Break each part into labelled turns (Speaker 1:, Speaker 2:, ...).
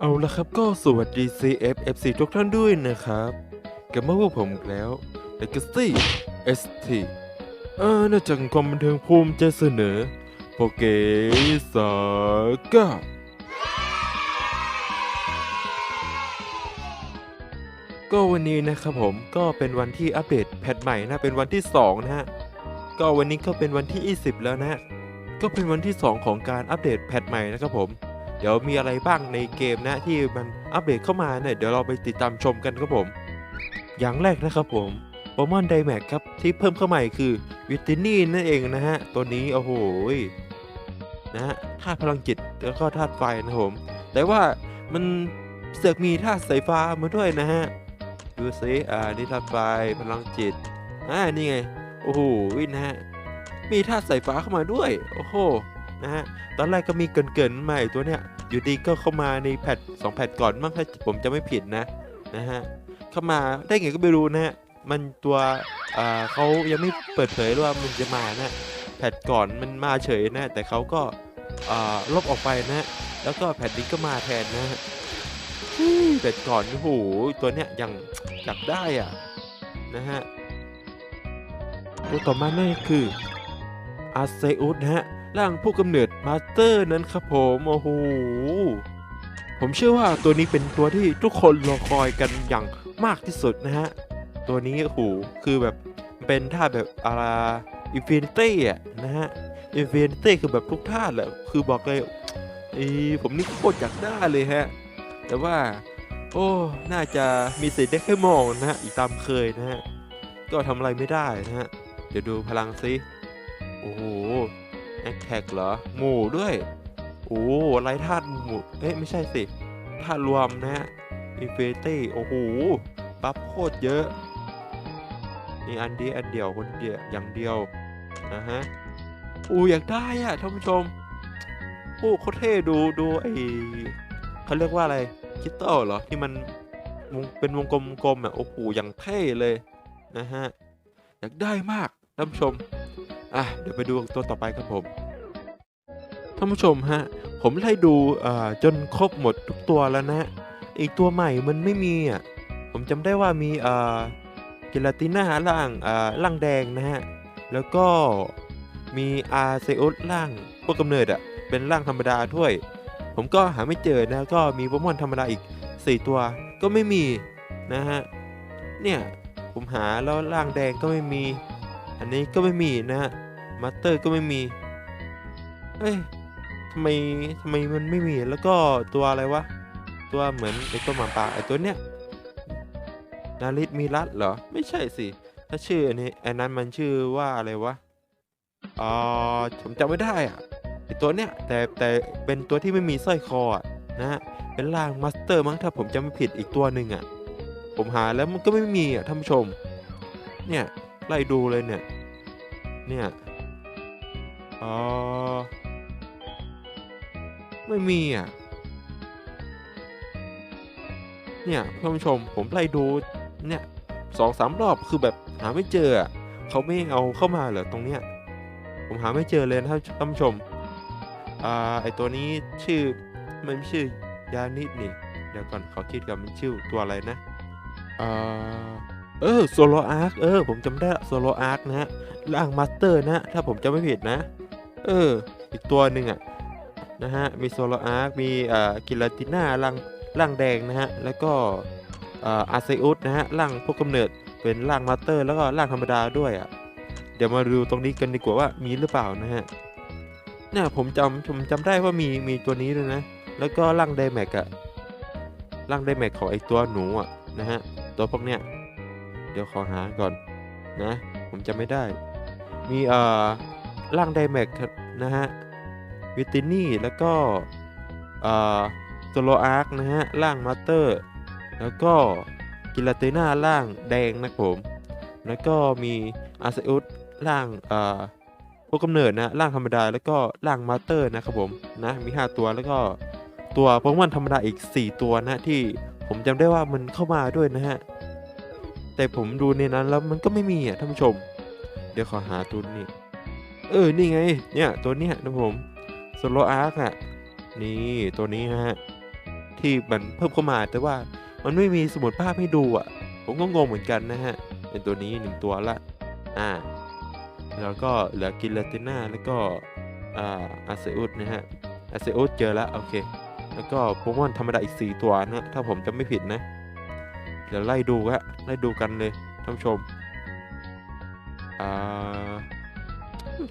Speaker 1: เอาละครับก็สวัสดี CFFC ทุกท่านด้วยนะครับกลับมาพวกผมอีกแล้ว Legacy ST เอ่าน่าจากความบันเทิงภูมิใจเสนอโปเกสาก้าก็วันนี้นะครับผมก็เป็นวันที่อัปเดตแพทใหม่นะเป็นวันที่ 2 นะฮะ ก็วันนี้ก็เป็นวันที่ 20 แล้วนะ ก็เป็นวันที่ 2 ของการอัปเดตแพทใหม่นะครับผม ดี๋ยวมีอะไรบ้างในเกมนะที่มันอัปเดตเข้ามาเนี่ยเดี๋ยวเราไปติดตามชมกันครับผม อย่างแรกนะครับผมโปมอนไดแม็กครับที่เพิ่มเข้ามาคือวิตินี่นั่นเองนะฮะ ตัวนี้โอ้โหนะฮะธาตุพลังจิตแล้วก็ธาตุไฟนะผม แต่ว่ามันเสือกมีธาตุสายฟ้ามาด้วยนะฮะดูซิอ่านี่ธาตุไฟพลังจิตอ่านี่ไงโอ้โหนะฮะมีธาตุสายฟ้าเข้ามาด้วย โอ้โหนะฮะตอนแรกก็มีเกินๆใหม่ตัวเนี้ย อยู่ดีก็เข้ามาในแพทสองแพทก่อนมั้งถ้าผมจะไม่ผิดนะนะฮะเข้ามาได้ไงก็ไม่รู้นะฮะมันตัวอ่าเขายังไม่เปิดเผยว่ามันจะมานะแพทก่อนมันมาเฉยนะแต่เขาก็อ่าลบออกไปนะแล้วก็แพทนี้ก็มาแทนนะฮะแพทก่อนโอ้โหตัวเนี้ยยังอยากได้อะนะฮะตัวต่อมานั่นคืออาเซอุสนะฮะ ร่างผู้กำเนิดมาสเตอร์นั้นครับผมโอ้โหผมเชื่อว่าตัวนี้เป็นตัวที่ทุกคนรอคอยกันอย่างมากที่สุดนะฮะ ตัวนี้โอ้โหคือแบบเป็นท่าแบบอาราอินฟินิตี้อะนะฮะอินฟินิตี้คือแบบทุกท่าแหละคือบอกเลยอีผมนี่โคตรอยากได้เลยฮะ แต่ว่า โอ้ น่าจะมีสิทธิ์ได้แค่มองนะฮะ อีกตามเคยนะฮะ ก็ทำอะไรไม่ได้นะฮะ เดี๋ยวดูพลังซิโอ้โห แอคแท็กเหรอ หมู่ด้วย โอ้ไรธาตุหมู่ เอ๊ะไม่ใช่สิธาตุรวมนะฮะอินฟินิตี้ โอ้โห บัฟโคตรเยอะ นี่อันเดียวอันเดียวคนเดียวอย่างเดียวนะฮะอูอยากได้อะท่านผู้ชมโอ้โคตรเท่ดูดูไอเขาเรียกว่าอะไรคิตเตอร์เหรอ ที่มันวงเป็นวงกลมๆอะโอ้โหอย่างเท่เลยนะฮะ อยากได้มากท่านผู้ชม อะเดี๋ยวไปดูตัวต่อไปครับผมท่านผู้ชมฮะ ผมไล่ดูจนครบหมดทุกตัวแล้วนะ อีกตัวใหม่มันไม่มีอะผมจำได้ว่ามีอ่ากิลาติน่าล่างอ่าล่างแดงนะฮะ แล้วก็มีอาเซอุสล่างพวกกำเนิดอะเป็นร่างธรรมดาด้วย ผมก็หาไม่เจอนะ ก็มีโปเกมอนธรรมดาอีก 4 ตัวก็ไม่มีนะฮะ เนี่ย ผมหาแล้วร่างแดงก็ไม่มี อันนี้ก็ไม่มีนะฮะ มาสเตอร์ก็ไม่มี เอ้ยทำไมทำไมมันไม่มีแล้วก็ตัวอะไรวะ ตัวเหมือนไอตัวหมาป่าไอตัวเนี้ยนาริตมีรัตเหรอ ไม่ใช่สิ ถ้าชื่ออันนี้อันนั้นมันชื่อว่าอะไรวะอ๋อผมจำไม่ได้อะไอตัวเนี้ยแต่แต่เป็นตัวที่ไม่มีสร้อยคออะนะฮะเป็นร่างมาสเตอร์มั้งถ้าผมจำไม่ผิดอีกตัวหนึ่งอะ ผมหาแล้วมันก็ไม่มีอะท่านผู้ชม เนี่ยไล่ดูเลยเนี่ย เนี่ย อ๋อ ไม่มีอะ เนี่ยท่านผู้ชมผมไล่ดูเนี่ยสองสามรอบคือแบบหาไม่เจออะเขาไม่เอาเข้ามาเหรอตรงเนี้ย ผมหาไม่เจอเลยนะท่านผู้ชม อ่าไอตัวนี้ชื่อมันไม่ชื่อยานิดนี่เดี๋ยวก่อนขอคิดก่อนมันชื่อตัวอะไรนะ อ่าเออโซโลอาร์คเออ ผมจำได้โซโลอาร์คนะฮะร่างมาสเตอร์นะ ถ้าผมจำไม่ผิดนะ เออ อีกตัวหนึ่งอะนะฮะ มีโซลอาร์ค มีอ่ากิลาติน่าร่างร่างแดงนะฮะ แล้วก็อ่าอาเซอุสนะฮะร่างพวกกำเนิดเป็นร่างมาสเตอร์แล้วก็ร่างธรรมดาด้วยอะ เดี๋ยวมาดูตรงนี้กันดีกว่าว่ามีหรือเปล่านะฮะเนี่ยผมจำผมจำได้ว่ามีมีตัวนี้ด้วยนะ แล้วก็ร่างไดแม็กอะร่างไดแม็กของไอตัวหนูอะนะฮะตัวพวกเนี้ยเดี๋ยวขอหาก่อนนะ ผมจำไม่ได้ มีเอ่อร่างไดแม็ก นะฮะวิตินี่แล้วก็เอ่อโซโลอาร์คนะฮะร่างมาสเตอร์ แล้วก็กิลาเตน่าร่างแดงนะผม แล้วก็มีอาเซอุสร่างอ่อพวกกำเนิดนะร่างธรรมดาแล้วก็ร่างมาสเตอร์นะครับผมนะมี 5 ตัวแล้วก็ตัวโปเกมอนธรรมดาอีก 4 ตัวนะที่ผมจำได้ว่ามันเข้ามาด้วยนะฮะ แต่ผมดูในนั้นแล้วมันก็ไม่มีอะท่านผู้ชม เดี๋ยวขอหาตัวนี้ เออ นี่ไง เนี่ย ตัวเนี้ยนะผมโซโลอาร์คอะนี่ตัวนี้นะฮะ ที่มันเพิ่มเข้ามาแต่ว่ามันไม่มีสมุดภาพให้ดูอะผมก็งงเหมือนกันนะฮะ เป็นตัวนี้หนึ่งตัวละ อ่า แล้วก็เหลือกินลาติน่าแล้วก็ อ่าอาเซอุสนะฮะอาเซอุสเจอแล้วโอเค แล้วก็โปเกมอนธรรมดาอีก 4 ตัวนะ ถ้าผมจำไม่ผิดนะ เดี๋ยวไล่ดูฮะไล่ดูกันเลยท่านผู้ชม อ่า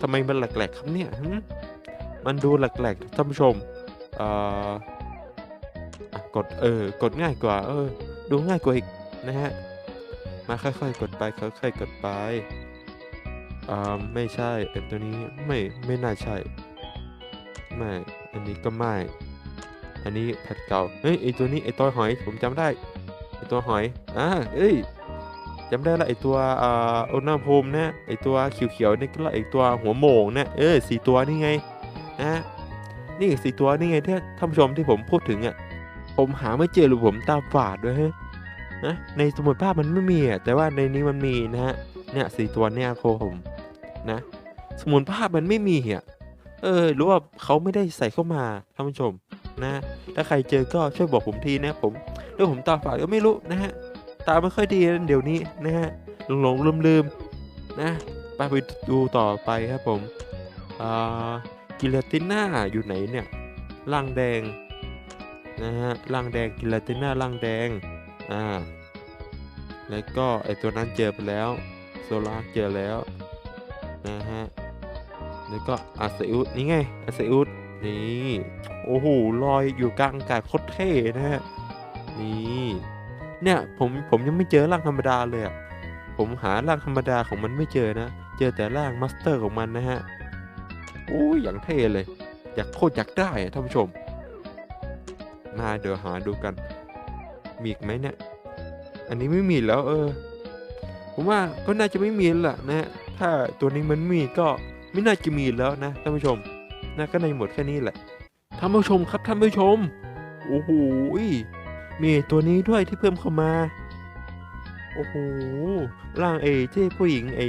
Speaker 1: ทำไมมันแหลกๆครับเนี่ยมันดูแหลกๆท่านผู้ชมอ่อกดเออกดง่ายกว่า เออ ดูง่ายกว่าอีกนะฮะมาค่อยๆกดไปค่อยๆกดไปอ่าไม่ใช่ไอตัวนี้ไม่ไม่น่าใช่ไม่อันนี้ก็ไม่อันนี้แพทเก่าเฮ้ยไอตัวนี้ไอตัวหอยผมจำได้ไอตัวหอยอ่าเอ้ย จำได้ละไอตัวอ่าอุณหภูมินะไอตัวเขียวๆนี่ก็ละไอตัวหัวโม่งนะเออสี่ตัวนี่ไงนะนี่สี่ตัวนี่ไงที่ท่านผู้ชมที่ผมพูดถึงอะผมหาไม่เจอหรือผมตาฝาดด้วยฮะนะในสมุดภาพมันไม่มีอะแต่ว่าในนี้มันมีนะฮะเนี่ยสี่ตัวเนี่ยโคผมนะ สมุนภาพมันไม่มีอะเออหรือว่าเขาไม่ได้ใส่เข้ามาท่านผู้ชมนะถ้าใครเจอก็ช่วยบอกผมทีนะผมเรื่อผมตาฝาดก็ไม่รู้นะฮะ ตาไม่ค่อยดีนะเดี๋ยวนี้นะฮะหลงหลงลืมลืมๆนะไปไปดูต่อไปครับผมอ่ากิลาติน่าอยู่ไหนเนี่ยร่างแดงนะฮะร่างแดงกิลาติน่าร่างแดงอ่าแล้วก็ไอตัวนั้นเจอไปแล้วโซลาร์เจอแล้วนะฮะแล้วก็อาเซอุสนี่ไงอาเซอุสนี่โอ้โหลอยอยู่กลางอากาศโคตรเท่นะฮะนี่ เนี่ยผมผมยังไม่เจอร่างธรรมดาเลยอะผมหาร่างธรรมดาของมันไม่เจอนะ เจอแต่ร่างมาสเตอร์ของมันนะฮะโอ้ยอย่างเท่เลย อยากโคตรอยากได้อะท่านผู้ชม มาเดี๋ยวหาดูกัน มีอีกไหมเนี่ย อันนี้ไม่มีแล้วเออ ผมว่าก็น่าจะไม่มีแล้วล่ะนะฮะ ถ้าตัวนี้มันมีก็ไม่น่าจะมีแล้วนะท่านผู้ชมนะก็ในหมดแค่นี้แหละ ท่านผู้ชมครับท่านผู้ชม โอ้โห มีตัวนี้ด้วยที่เพิ่มเข้ามา โอ้โห ร่างเอที่ผู้หญิงไอ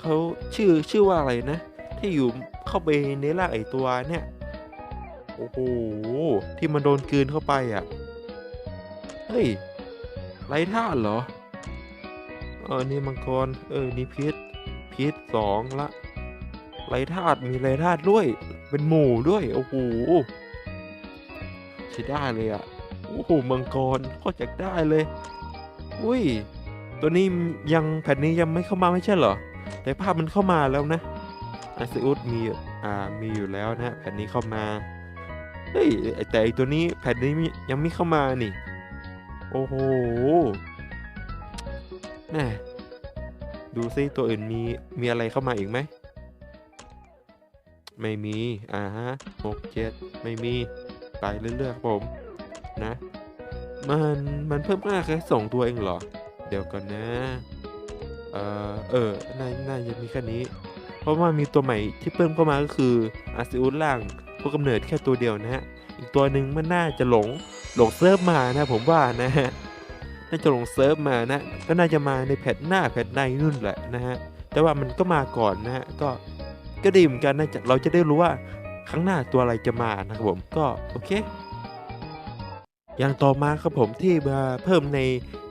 Speaker 1: เขาชื่อชื่อว่าอะไรนะ ที่อยู่เข้าไปในร่างไอตัวเนี่ย โอ้โห ที่มันโดนกืนเข้าไปอะ เฮ้ย ไรท่าเหรอ เออ นี่มังกร เออ นี่พิษ พิษสองละไรธาตุมีไรธาตุด้วย เป็นหมู่ด้วย โอ้โหใช้ได้เลยอะ โอ้โหมังกรก็จะได้เลย อุ้ย ตัวนี้ยังแผ่นนี้ยังไม่เข้ามาไม่ใช่เหรอ แต่ภาพมันเข้ามาแล้วนะอาซิอุสมีอ่ามีอยู่แล้วนะแผ่นนี้เข้ามา เฮ้ยแต่ไอตัวนี้แผ่นนี้ยังไม่เข้ามานี่ โอ้โหแน่ดูซิตัวอื่นมีมีอะไรเข้ามาอีกไหมไม่มี อ่าฮะหกเจ็ดไม่มี ไปเรื่อยๆครับผม นะ มันมันเพิ่มมากแค่สองตัวเองเหรอ เดี๋ยวก่อนนะ เออเออน่าน่าจะมีแค่นี้ เพราะว่ามีตัวใหม่ที่เพิ่มเข้ามาก็คืออาซิอุสล่างพวกกำเนิดแค่ตัวเดียวนะฮะ อีกตัวหนึ่งมันน่าจะหลงหลงเซิร์ฟมานะผมว่านะฮะน่าจะหลงเซิร์ฟมานะ ก็น่าจะมาในแพทหน้าแพทในนู่นแหละนะฮะ แต่ว่ามันก็มาก่อนนะฮะ ก็ ก็ดีเหมือนกันนะจะเราจะได้รู้ว่าครั้งหน้าตัวอะไรจะมานะครับผม ก็โอเค อย่างต่อมาครับผมที่มาเพิ่มใน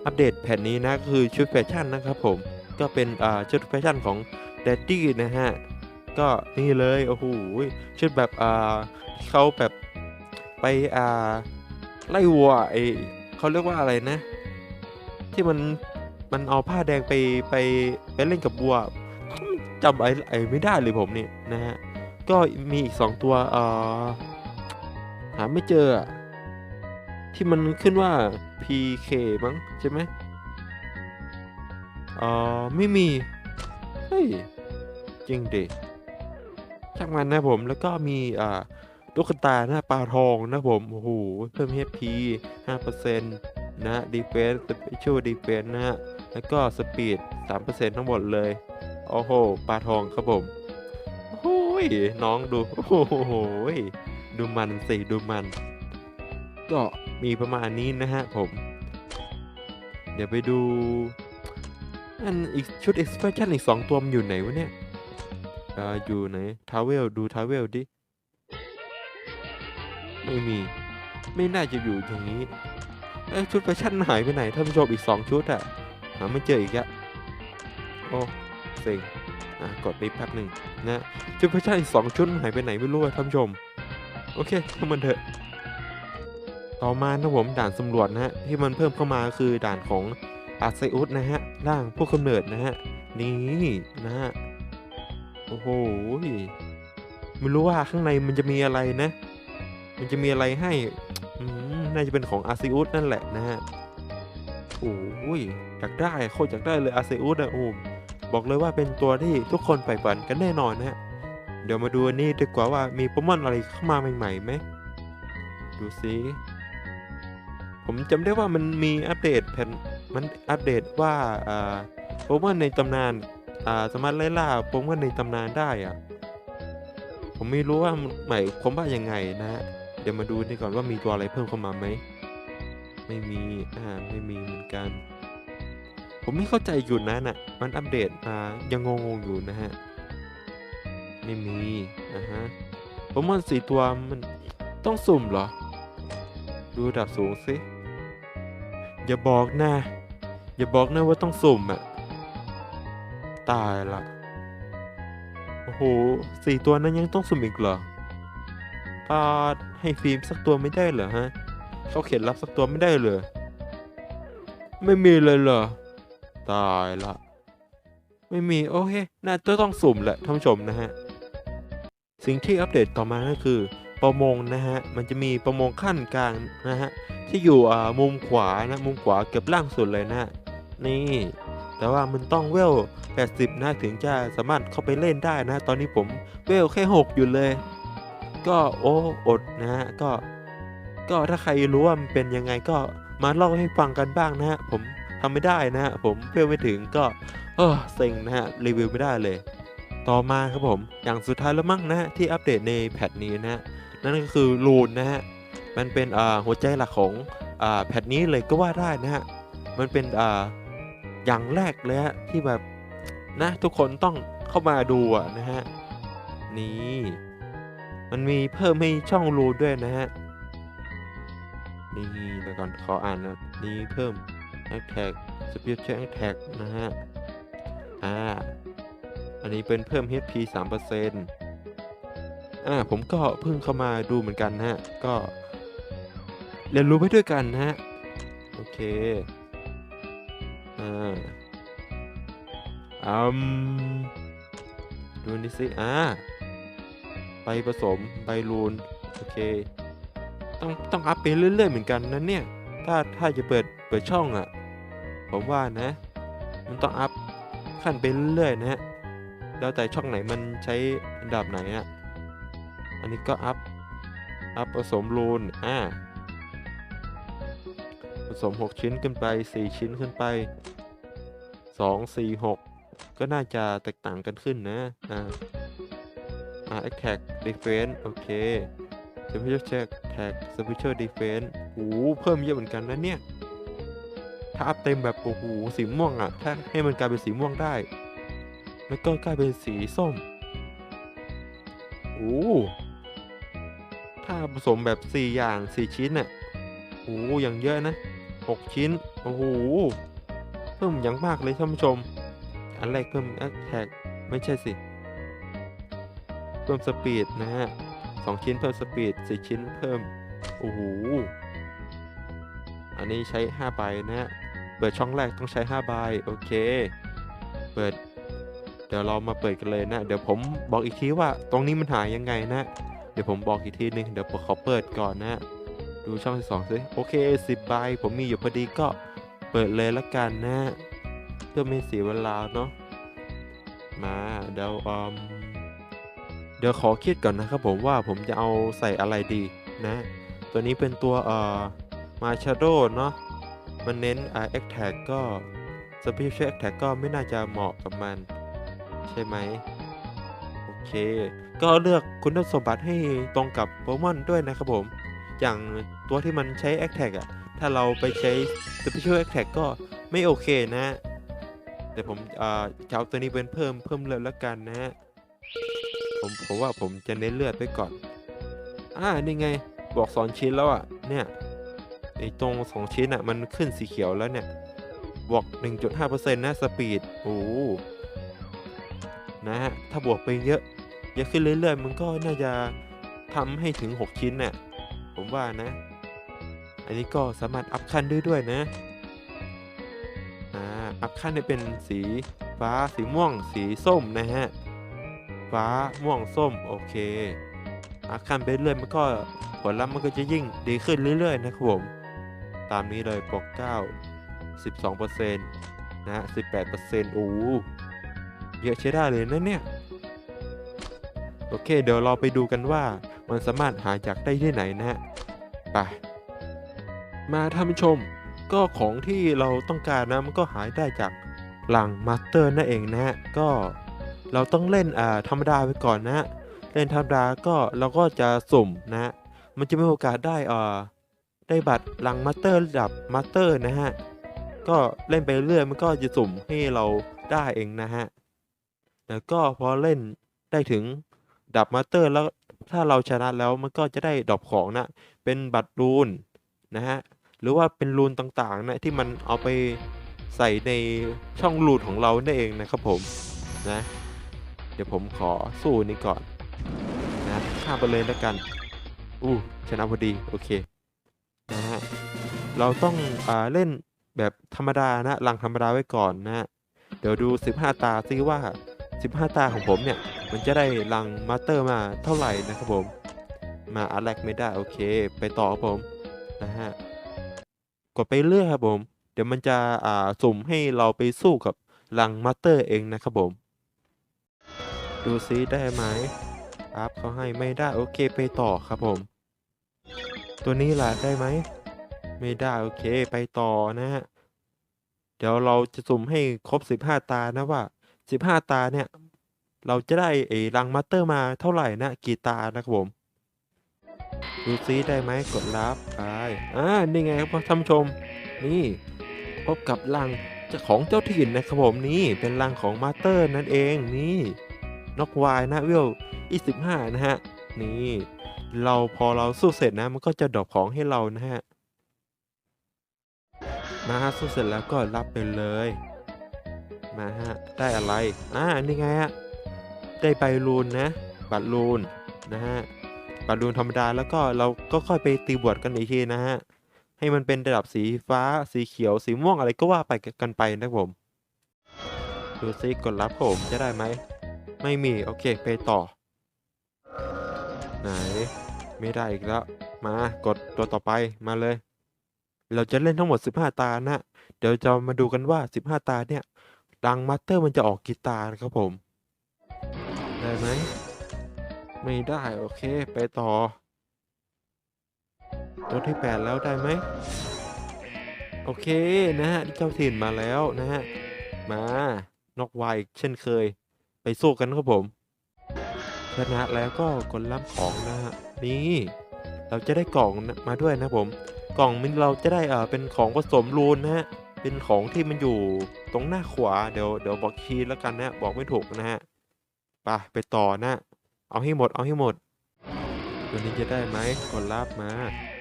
Speaker 1: อัปเดตแผ่นนี้นะก็คือชุดแฟชั่นนะครับผมก็เป็นชุดแฟชั่นของแดดดี้นะฮะก็นี่เลยโอ้โหชุดแบบเขาแบบไปอ่าไล่วัวไอเขาเรียกว่าอะไรนะ ที่มันมันเอาผ้าแดงไปไปไปเล่นกับวัวจำไอ้ไอ้ไม่ได้เลยผมเนี่ยนะฮะก็มีอีกสองตัวเอ่อหาไม่เจออะ ที่มันขึ้นว่า PK มั้งใช่ไหมอ่อไม่มี เฮ้ย จริงดิช่างมันนะผมแล้วก็มีอ่าตุ๊กตาหน้าปลาทองนะผม โอ้โห เพิ่ม HP 5%นะ Defense Special Defense นะฮะ แล้วก็ Speed 3%ทั้งหมดเลย โอ้โห ปลาทองครับผมโอ้ยน้องดู โอ้โห ดูมันสิ ดูมัน ก็ มีประมาณนี้นะฮะผม เดี๋ยวไปดู อันอีกชุด expression อีกสองตัวมันอยู่ไหนวะเนี่ยออยู่ไหนทาวเวลดูทาวเวลดิ ไม่มี ไม่น่าจะอยู่อย่างนี้เอ้ชุดแฟชั่นหายไปไหนท่านผู้ชมอีกสองชุดอะหาไม่เจออีกอะโอ้เซ็งอะกดลิฟต์แป๊บหนึ่งนะชุดแฟชั่นอีกสองชุดหายไปไหนไม่รู้อะท่านผู้ชม โอเคเข้ามันเถอะ ต่อมานะผมด่านสำรวจนะฮะที่มันเพิ่มเข้ามาคือด่านของอาเซอุสนะฮะร่างผู้กำเนิดนะฮะนี่นะฮะโอ้โหไม่รู้ว่าข้างในมันจะมีอะไรนะ มันจะมีอะไรให้น่าจะเป็นของอาเซอุสนั่นแหละนะฮะโอ้ยอยากได้โคตรอยากได้เลยอาเซอุสอะโอ้บอกเลยว่าเป็นตัวที่ทุกคนใฝ่ฝันกันแน่นอนนะฮะเดี๋ยวมาดูนนี้ดีกว่าว่ามีโปเกมอนอะไรเข้ามาใหม่ๆไหมดูสิ ผมจำได้ว่ามันมีอัปเดตแผ่นมันอัปเดตว่าอ่าโปเกมอนในตำนานอ่าสามารถไล่ล่าโปเกมอนในตำนานได้อะผมไม่รู้ว่าหมายความว่ายังไงนะฮะเดี๋ยวมาดูนี่ก่อนว่ามีตัวอะไรเพิ่มเข้ามาไหมไม่มีอ่าไม่มีเหมือนกัน ผมไม่เข้าใจอยู่นะน่ะมันอัปเดตมายังงงๆอยู่นะฮะไม่มีนะฮะโปเกมอนสี่ตัวมันต้องสุ่มเหรอ ดูระดับสูงสิ อย่าบอกนะ อย่าบอกนะว่าต้องสุ่มอะตายละ โอ้โหสี่ตัวนั้นยังต้องสุ่มอีกเหรอปาดให้ฟิล์มสักตัวไม่ได้เหรอฮะ เขาเขียนรับสักตัวไม่ได้เลย ไม่มีเลยเหรอ ตายละ ไม่มี โอเคน่าจะต้องสุ่มแหละท่านผู้ชมนะฮะ สิ่งที่อัปเดตต่อมาก็คือ ประมงนะฮะ มันจะมีประมงขั้นกลางนะฮะ ที่อยู่อ่ามุมขวานะ มุมขวาเกือบล่างสุดเลยนะฮะ นี่ แต่ว่ามันต้องเวล 80 นะถึงจะสามารถเข้าไปเล่นได้นะ ตอนนี้ผมเวลแค่ 6 อยู่เลย ก็โอ้อดนะฮะ ก็ ก็ถ้าใครรู้ว่ามันเป็นยังไงก็มาเล่าให้ฟังกันบ้างนะฮะ ผมทำไม่ได้นะฮะ ผมเวลไม่ถึงก็เออเซ็งนะฮะ รีวิวไม่ได้เลยต่อมาครับผม อย่างสุดท้ายแล้วมั้งนะฮะที่อัปเดตในแพทนี้นะฮะ นั่นก็คือรูนนะฮะมันเป็นหัวใจหลักของอแพทนี้เลยก็ว่าได้นะฮะมันเป็นออย่างแรกเลยฮะที่แบบนะทุกคนต้องเข้ามาดูนะฮะนี่มันมีเพิ่มให้ช่องรูนด้วยนะฮะนี่เดี๋ยวก่อนขออ่านนะนี่เพิ่มแอคแท็กสปีดเช็คแอคแท็กนะฮะอ่าอันนี้เป็นเพิ่ม HP 3% อ่าผมก็เพิ่งเข้ามาดูเหมือนกันนะฮะ ก็เรียนรู้ไปด้วยกันนะฮะ โอเค อ่าอืมดูนี่สิ อ่าใบผสมใบรูน โอเค ต้องต้องอัพไปเรื่อย ๆ เหมือนกันนะเนี่ย ถ้าถ้าจะเปิดเปิดช่องอะ่ะ ผมว่านะ มันต้องอัพขั้นไปเรื่อยๆนะฮะ แล้วแต่ช่องไหนมันใช้อันดับไหนอะ อันนี้ก็อัพ อัพผสมรูน อ่า ผสม 6 ชิ้นขึ้นไป 4 ชิ้นขึ้นไป 2 4 6 ก็น่าจะแตกต่างกันขึ้นนะ อ่า อ่า attack defense โอเค special check attack special defense โอ้หเพิ่มเยอะเหมือนกันนะเนี่ย ถ้าอัพเต็มแบบโอ้โหสีม่วงอะ่ะ ถ้าให้มันกลายเป็นสีม่วงได้ แล้วก็กลายเป็นสีส้มโอ้ ผสมแบบ 4 อย่าง 4 ชิ้นน่ะโอ้อย่างเยอะนะ 6 ชิ้น โอ้โห เพิ่มอย่างมากเลยท่านผู้ชม อันแรกเพิ่ม attack ไม่ใช่สิ เพิ่มสปีดนะฮะสองชิ้นเพิ่มสปีดสี่ชิ้นเพิ่ม โอ้โห อันนี้ใช้5ใบนะฮะ เปิดช่องแรกต้องใช้5ใบ โอเค เปิด เดี๋ยวเรามาเปิดกันเลยนะ เดี๋ยวผมบอกอีกทีว่าตรงนี้มันหายยังไงนะ เดี๋ยวผมบอกอีกทีนึงเดี๋ยวผมขอเปิดก่อนนะ ดูช่องที่สองสิโอเคสิบใบผมมีอยู่พอดีก็เปิดเลยละกันนะเพื่อไม่เสียเวลาเนาะมาเดี๋ยวอืมเดี๋ยวขอคิดก่อนนะครับผมว่าผมจะเอาใส่อะไรดีนะ ตัวนี้เป็นตัวเอ่อมาชาโดเนาะมันเน้นไอ่า attack ก็ special attack ก็ไม่น่าจะเหมาะกับมัน ใช่ไหมโอเค ก็เลือกคุณสมบัติให้ตรงกับโปเกมอนด้วยนะครับผม อย่างตัวที่มันใช้ attack อะถ้าเราไปใช้ special attack ก็ไม่โอเคนะ แต่ผมอ่าจะเอาตัวนี้เป็นเพิ่มเพิ่มเลือดแล้วกันนะผมผมว่าผมจะเน้นเลือดไปก่อน อ่า นี่ไง บอกสอนชิ้นแล้วอะเนี่ยไอ้ตรงสองชิ้นอะ มันขึ้นสีเขียวแล้วเนี่ยบวก1.5%นะ สปีด โอ้ นะฮะ ถ้าบวกไปเยอะ เยอะขึ้นเรื่อยๆมันก็น่าจะทำให้ถึง 6 ชิ้นน่ะผมว่านะ อันนี้ก็สามารถอัพขั้นได้ด้วยนะอ่าอัพขั้นให้เป็นสีฟ้าสีม่วง สีส้มนะฮะฟ้าม่วงส้มโอเคอัพขั้นไปเรื่อยมันก็ผลลัพธ์มันก็จะยิ่งดีขึ้นเรื่อยๆนะครับผมตามนี้เลยปก9 12%นะฮะ18%โอ้เยอะใช้ได้เลยนะเนี่ย อเค เดี๋ยวเราไปดูกันว่ามันสามารถหาจากได้ที่ไหนนะฮะไปมาท่านผู้ชมก็ของที่เราต้องการนะมันก็หายได้จากหลังมาสเตอร์นั่นเองนะฮะก็เราต้องเล่นอ่าธรรมดาไปก่อนนะฮะเล่นธรรมดาก็เราก็จะสุ่มนะฮะมันจะมีโอกาสได้อ่าได้บัตรหลังมาสเตอร์ระดับมาสเตอร์นะฮะก็เล่นไปเรื่อยมันก็จะสุ่มให้เราได้เองนะฮะแล้วก็พอเล่นได้ถึง ดับมาสเตอร์แล้วถ้าเราชนะแล้วมันก็จะได้ดรอปของนะ เป็นบัตรรูนนะฮะ หรือว่าเป็นรูนต่างๆนะที่มันเอาไปใส่ในช่องรูนของเราได้เองนะครับผมนะ เดี๋ยวผมขอสู้นี่ก่อนนะข้ามไปเลยแล้วกัน อู้ชนะพอดีโอเคนะฮะเราต้องอ่าเล่นแบบธรรมดานะลังธรรมดาไว้ก่อนนะฮะเดี๋ยวดู 15 ตาซิว่า 15 ตาของผมเนี่ย มันจะได้ลังมาสเตอร์มาเท่าไหร่นะครับผม มาอันแรกไม่ได้โอเค ไปต่อครับผมนะฮะ กดไปเรื่อยครับผม เดี๋ยวมันจะอ่าสุ่มให้เราไปสู้กับลังมาสเตอร์เองนะครับผม ดูซิได้ไหมครับเขาให้ไม่ได้โอเคไปต่อครับผม ตัวนี้ล่ะได้ไหม ไม่ได้โอเคไปต่อนะฮะ เดี๋ยวเราจะสุ่มให้ครบ 15 ตานะว่า 15ตาเนี่ย เราจะได้ไอ้รังมาสเตอร์มาเท่าไหร่นะกี่ตานะครับผม ดูซิได้ไหมกดรับไปอ่านี่ไงครับท่านผู้ชม นี่ พบกับรังเจ้าของเจ้าถิ่นนะครับผมนี่เป็นรังของมาสเตอร์นั่นเองนี่นกวายนะเวล25นะฮะนี่เราพอเราสู้เสร็จนะมันก็จะดรอปของให้เรานะฮะมาฮะสู้เสร็จแล้วก็รับไปเลย มาฮะ ได้อะไร อ่า นี่ไงฮะ ได้ใบรูนนะ บัตรรูนนะฮะ บัตรรูนธรรมดาแล้วก็เราก็ค่อยไปตีบวชกันอีกทีนะฮะ ให้มันเป็นระดับสีฟ้า สีเขียว สีม่วงอะไรก็ว่าไปกันไปนะผม ดูซิกดรับผมจะได้ไหม ไม่มี โอเค ไปต่อ ไหน ไม่ได้อีกแล้ว มากดตัวต่อไป มาเลยเราจะเล่นทั้งหมด 15 ตานะ เดี๋ยวจะมาดูกันว่า 15 ตาเนี่ย ดังมาสเตอร์มันจะออกกีตาร์นะครับผม ได้ไหม ไม่ได้ โอเค ไปต่อ ตัวที่ 8 แล้วได้ไหม โอเค นะฮะเจ้าถิ่นมาแล้วนะฮะ มานกวายอีกเช่นเคย ไปสู้กันครับผมชนะแล้วก็กดรับของนะฮะ นี่ เราจะได้กล่องมาด้วยนะผม กล่องมันเราจะได้เอ่อเป็นของผสมรูนนะฮะ เป็นของที่มันอยู่ตรงหน้าขวาเดี๋ยวเดี๋ยวบอกคีย์แล้วกันนะบอกไม่ถูกนะฮะไปไปต่อนะ เอาให้หมดเอาให้หมดตัวนี้จะได้ไหมกดรับมา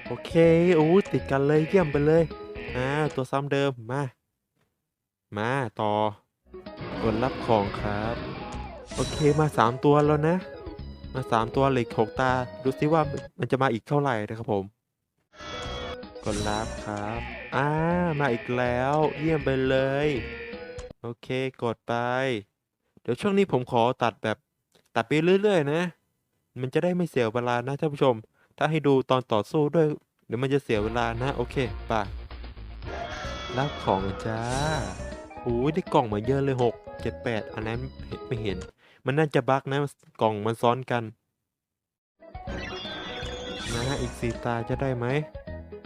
Speaker 1: โอเคโอ้ติดกันเลยเยี่ยมไปเลยอ่าตัวซ้ำเดิมมา มาต่อกดรับของครับ โอเคมาสามตัวแล้วนะ มาสามตัวเหล็กหกตา ดูซิว่ามันจะมาอีกเท่าไหร่นะครับผม กดรับครับ อ่า มาอีกแล้ว เยี่ยมไปเลย โอเค กดไป เดี๋ยวช่วงนี้ผมขอตัดแบบ ตัดไปเรื่อย ๆ นะ มันจะได้ไม่เสียเวลานะท่านผู้ชม ถ้าให้ดูตอนต่อสู้ด้วย เดี๋ยวมันจะเสียเวลานะ โอเคไปรับของจ้าโอ้ยได้กล่องมาเยอะเลยหกเจ็ดแปดอันนั้นไม่เห็น มันน่าจะบั๊กนะกล่องมันซ้อนกันนะฮะอีกสี่ตาจะได้ไหม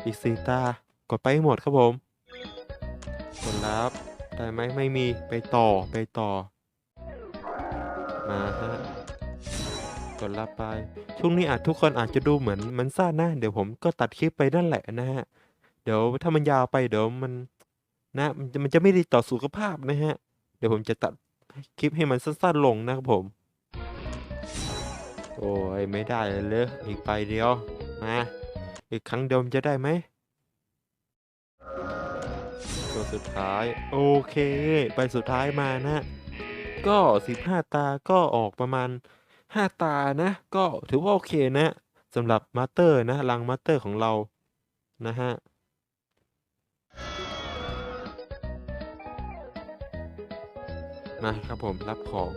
Speaker 1: อีกสี่ตา กดไปให้หมดครับผม กดรับได้ไหมไม่มีไปต่อไปต่อ มาฮะกดรับไป ช่วงนี้อาจทุกคนอาจจะดูเหมือนมันสั้นนะ เดี๋ยวผมก็ตัดคลิปไปนั่นแหละนะฮะ เดี๋ยวถ้ามันยาวไปเดี๋ยวมันนะมันจะมันจะไม่ดีต่อสุขภาพนะฮะ เดี๋ยวผมจะตัดคลิปให้มันสั้นๆลงนะครับผม โอ้ยไม่ได้เลยอีกไปเดียว มา อีกครั้งเดียวมันจะได้ไหม สุดท้าย โอเคใบสุดท้ายมานะ ก็สิบห้าตาก็ออกประมาณห้าตานะ ก็ถือว่าโอเคนะสำหรับมาสเตอร์นะรังมาสเตอร์ของเรานะฮะมาครับผมรับของ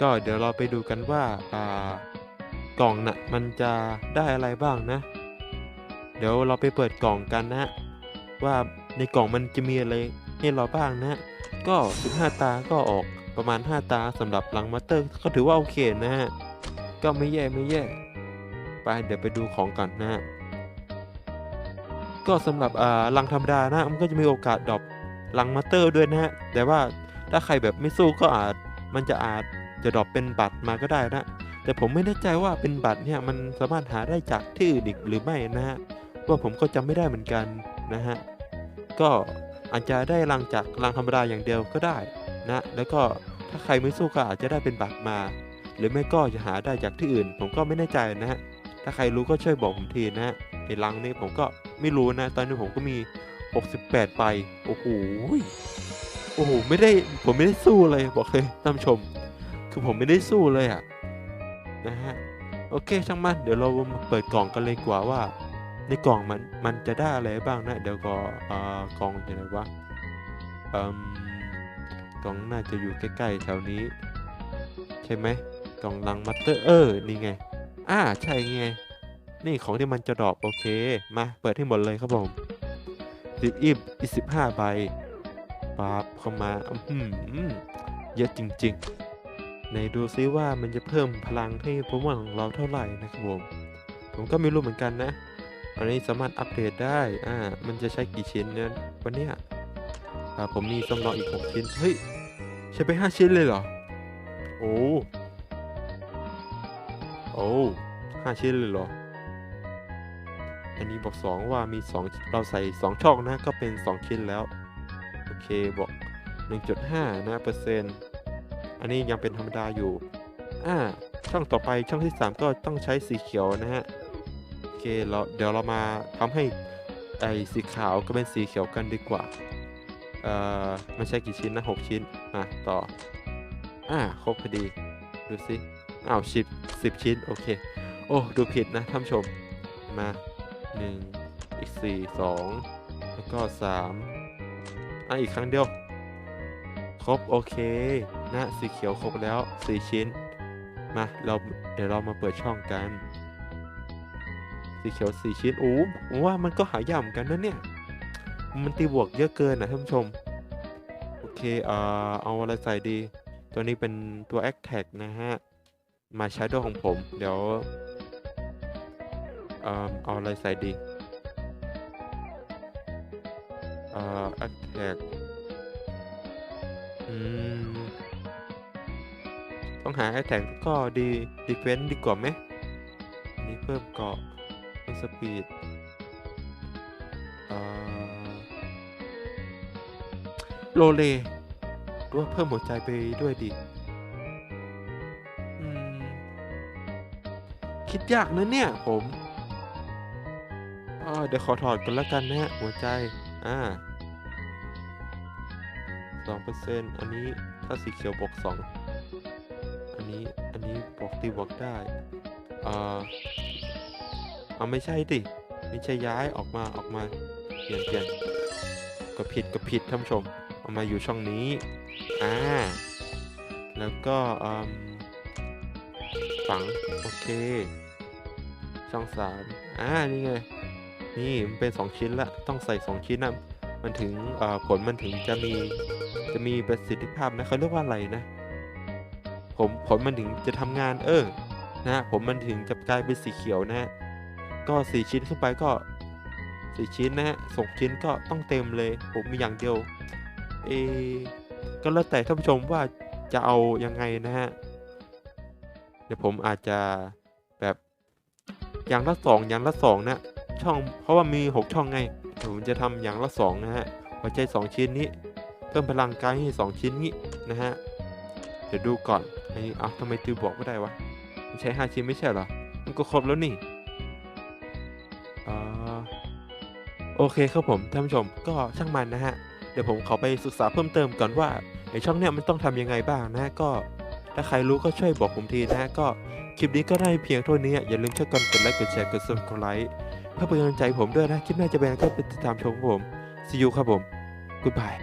Speaker 1: ก็เดี๋ยวเราไปดูกันว่าอ่ากล่องน่ะมันจะได้อะไรบ้างนะ เดี๋ยวเราไปเปิดกล่องกันนะว่า ในกล่องมันจะมีอะไรให้เราบ้างนะ ก็ 15 ตาก็ออกประมาณ 5 ตาสำหรับลังมาเตอร์ ก็ถือว่าโอเคนะฮะ ก็ไม่แย่ไม่แย่ ไปเดี๋ยวไปดูของก่อนนะก็สำหรับอ่าลังธรรมดานะมันก็จะมีโอกาสดรอปลังมาเตอร์ด้วยนะฮะ แต่ว่าถ้าใครแบบไม่สู้ก็อาจมันจะอาจจะดรอปเป็นบัตรมาก็ได้นะ แต่ผมไม่แน่ใจว่าเป็นบัตรเนี่ยมันสามารถหาได้จากที่อื่นอีกหรือไม่นะฮะ ว่าผมก็จำไม่ได้เหมือนกันนะฮะ ก็อาจจะได้รังจากรังธรรมดาอย่างเดียวก็ได้นะแล้วก็ถ้าใครไม่สู้ก็อาจจะได้เป็นบัตรมา หรือไม่ก็จะหาได้จากที่อื่น ผมก็ไม่แน่ใจนะฮะถ้าใครรู้ก็ช่วยบอกผมทีนะฮะไอ้รังนี้ผมก็ไม่รู้นะ ตอนนี้ผมก็มี 68ใบโอ้โหโอ้โหไม่ได้ผมไม่ได้สู้เลยบอกเลยท่านผู้ชม คือผมไม่ได้สู้เลยอะนะฮะโอเคช่างมันเดี๋ยวเรามาเปิดกล่องกันเลยกว่าว่า ในกล่องมันมันจะได้อะไรบ้างนะเดี๋ยวก็เอ่อกล่องอยู่ไหนวะเอ่มกล่องน่าจะอยู่ใกล้ๆแถวนี้ ใช่ไหมกล่องลังมัตเตอร์เออนี่ไงอ่าใช่ไง นี่ของที่มันจะดรอปโอเค มาเปิดให้หมดเลยครับผมสิบอิบอีสิบห้าใบปับเข้ามาอือหือเยอะจริงๆไหนดูซิว่ามันจะเพิ่มพลังให้โปเกมอนของเราเท่าไหร่นะครับผม ผมก็ไม่รู้เหมือนกันนะ อันนี้สามารถอัปเดตได้ อ่า มันจะใช้กี่ชิ้นเนี่ยวันเนี้ยอ่าผมมีสำรองอีก 6 ชิ้น เฮ้ย ใช้ไป 5 ชิ้นเลยเหรอ โอ้ โอ้ห้าชิ้นเลยเหรอ อันนี้บอก 2 ว่ามี 2 เราใส่ 2 ช่องนะ ก็เป็น 2 ชิ้นแล้ว โอเค บอก 1.5 นะเปอร์เซ็นต์ อันนี้ยังเป็นธรรมดาอยู่ อ่า ช่องต่อไปช่องที่ 3 ก็ต้องใช้สีเขียวนะฮะ เคเราเดี๋ยวเรามาทำให้ไอสีขาวก็เป็นสีเขียวกันดีกว่า เอ่อมันใช้กี่ชิ้นนะหกชิ้นอะต่อ อ่าครบพอดี ดูสิอ้าวสิบสิบชิ้น โอเค โอ้ ดูผิดนะท่านชม มาหนึ่งอีกสี่สองแล้วก็สามอะอีกครั้งเดียว ครบ โอเค นะ สีเขียวครบแล้วสี่ชิ้น มา เราเดี๋ยวเรามาเปิดช่องกัน สีเขียวสี่ชิ้นโอ้ผมว่ามันก็หายากเหมือนกันนะเนี่ย มันตีบวกเยอะเกินนะท่านผู้ชม โอเคเอ่อเอาอะไรใส่ดี ตัวนี้เป็นตัว a c t a g นะฮะ มาใช้ด้วยของผม เดี๋ยวเอ่อเอาอะไรใส่ดีเอ่อ a c t a g อืม ต้องหา a c t a g ก็ดี defense ดีกว่าไหมนนี้เพิ่มเกาะ สปีดโลเลหรือว่าเพิ่มหัวใจไปด้วยดี คิดยากนะเนี่ยผมเดี๋ยวขอถอดกันแล้วกันนะฮะหัวใจ อ่าสองเปอร์เซ็นต์อันนี้ถ้าสีเขียวบวกสองอันนี้ อันนี้บวกตีบวกได้ อ่า เอาไม่ใช่ดิไม่ใช่ย้ายออกมาออกมาเปลี่ยนเปลี่ยนก็ผิดก็ผิดท่านผู้ชม เอามาอยู่ช่องนี้อ่าแล้วก็อืมฝังโอเค ช่องสามอ่านี่ไงนี่มันเป็นสองชิ้นละต้องใส่สองชิ้นนะมันถึงผลมันถึงจะมีจะมีประสิทธิภาพนะเขาเรียกว่าอะไรนะ ผมผลมันถึงจะทำงานเออนะผมมันถึงจะกลายเป็นสีเขียวนะฮะ ก็สี่ชิ้นขึ้นไปก็สี่ชิ้นนะฮะสองชิ้นก็ต้องเต็มเลย ผมมีอย่างเดียวเอก็แล้วแต่ท่านผู้ชมว่าจะเอายังไงนะฮะเดี๋ยวผมอาจจะแบบอย่างละสองอย่างละสองนะช่องเพราะว่ามีหกช่องไงเดี๋ยวผมจะทำอย่างละสองนะฮะหัวใจสองชิ้นนี้ เพิ่มพลังกายให้สองชิ้นนี้นะฮะเดี๋ยวดูก่อนอันนี้เอาทำไมติวบอกไม่ได้วะมันใช้ห้าชิ้นไม่ใช่เหรอมันก็ครบแล้วนี่ โอเคครับผมท่านผู้ชมก็ช่างมันนะฮะ เดี๋ยวผมขอไปศึกษาเพิ่มเติมก่อนว่าไอช่องเนี้ยมันต้องทำยังไงบ้างนะก็ ถ้าใครรู้ก็ช่วยบอกผมทีนะก็คลิปนี้ก็ได้เพียงเท่านี้อย่าลืมช่วยกันกดไลค์กดแชร์กด subscribe เพื่อเป็นกำลังใจผมด้วยนะคลิปหน้าจะเป็นก็ไปติดตามชมผม see you ครับผม goodbye